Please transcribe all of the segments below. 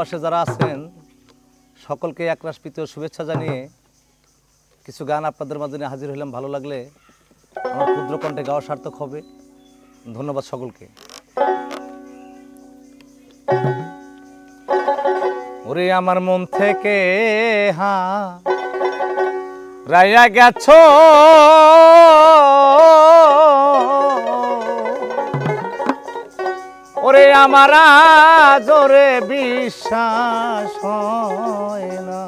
প্রবাসে যারা আছেন, সকলকে একরাশ প্রীতীয় শুভেচ্ছা জানিয়ে কিছু গান আপনাদের মাঝে হাজির হলাম ভালো লাগলে আমার ক্ষুদ্র কণ্ঠে গাওয়া সার্থক হবে। ধন্যবাদ সকলকে। ওরে আমার মন থেকে হা রাইয়া গেছো। আমার জোরে বিশ্বাস হয় না।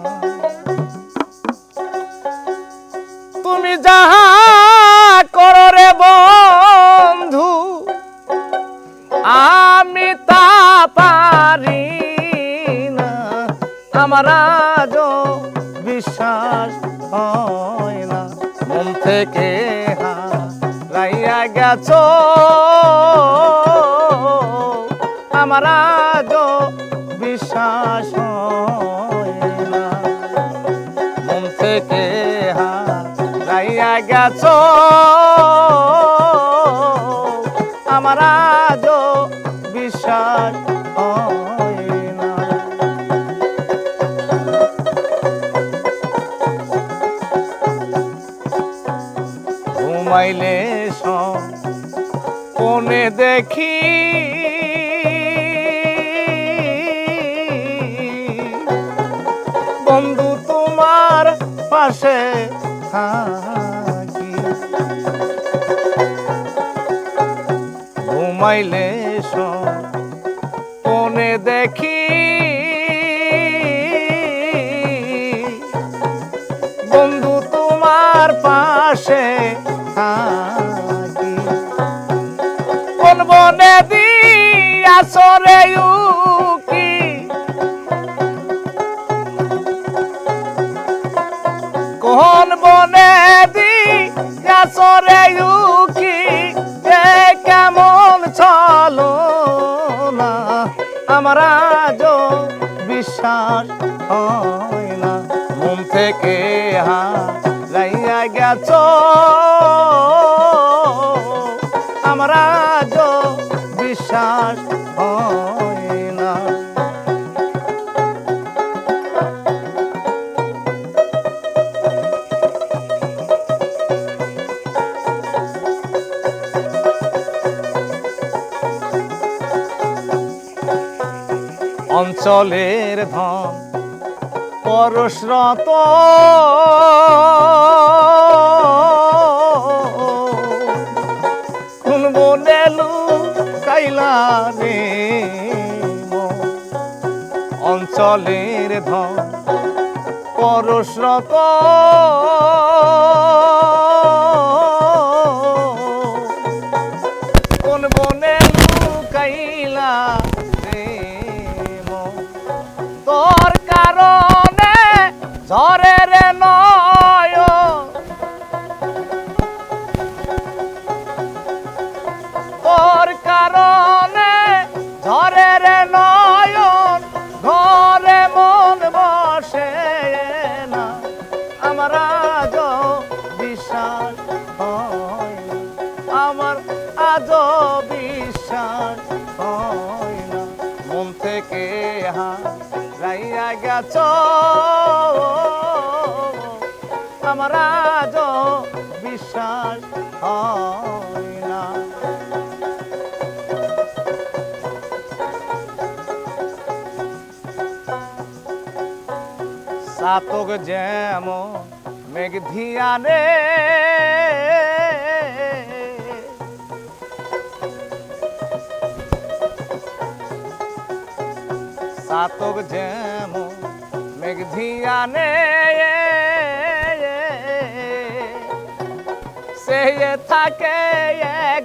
তুমি যাহা করো রে বন্ধু, আমি তা পারি না। আমার বিশ্বাস হয় না। মন থেকে হারাইয়া গেছো। আমার বিশ্বাস থেকে হারাইয়া গেছো। আমার আজও বিশ্বাস ঘুমাইলে কোনে দেখি পাশে থাকি। ঘুমাইলে কোনে দেখি। বন্ধু তোমার পাশে থাকি। কোন বনে দিয়া সরে থেকে হারাইয়া গেছো আমার আজও বিশ্বাস হয় না অঞ্চলের ধন পরশরত কোন বনেলু কাইলা রে মন। অঞ্চলের ধন পরশরত কোন বনে তোর কারণে ঝরে রে নয়। তোর কারণে ঝরে রে নয়ন ঘরে মন বসে না, আমার বিশ্বাস হয় আমার আজ বিশ্বাস হয় না। মন থেকে হারাইয়া গেছ। আমার আজ বিশ্বাস হয় না। সাতক যেমন মেঘ ধিয়ানে সাতক যেমন মেঘ ধিয়ানে থাকে এক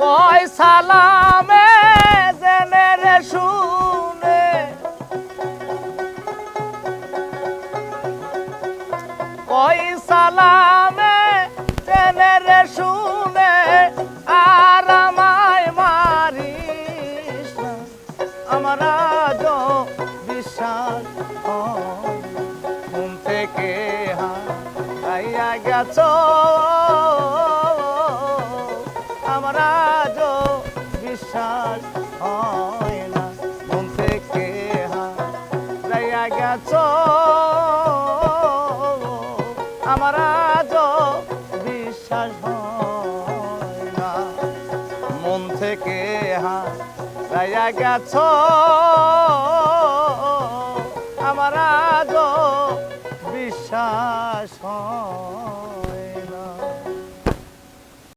কয় সালামে জেনে রে শুনে কই সালামে জেনে রে শুনে আর আমায় মারিস। আমার গেছ আমার আজ বিশ্বাস হয় না। মন থেকে হারাইয়া গেছ। আমার আজ বিশ্বাস হয় না। মন থেকে হারাইয়া গেছ।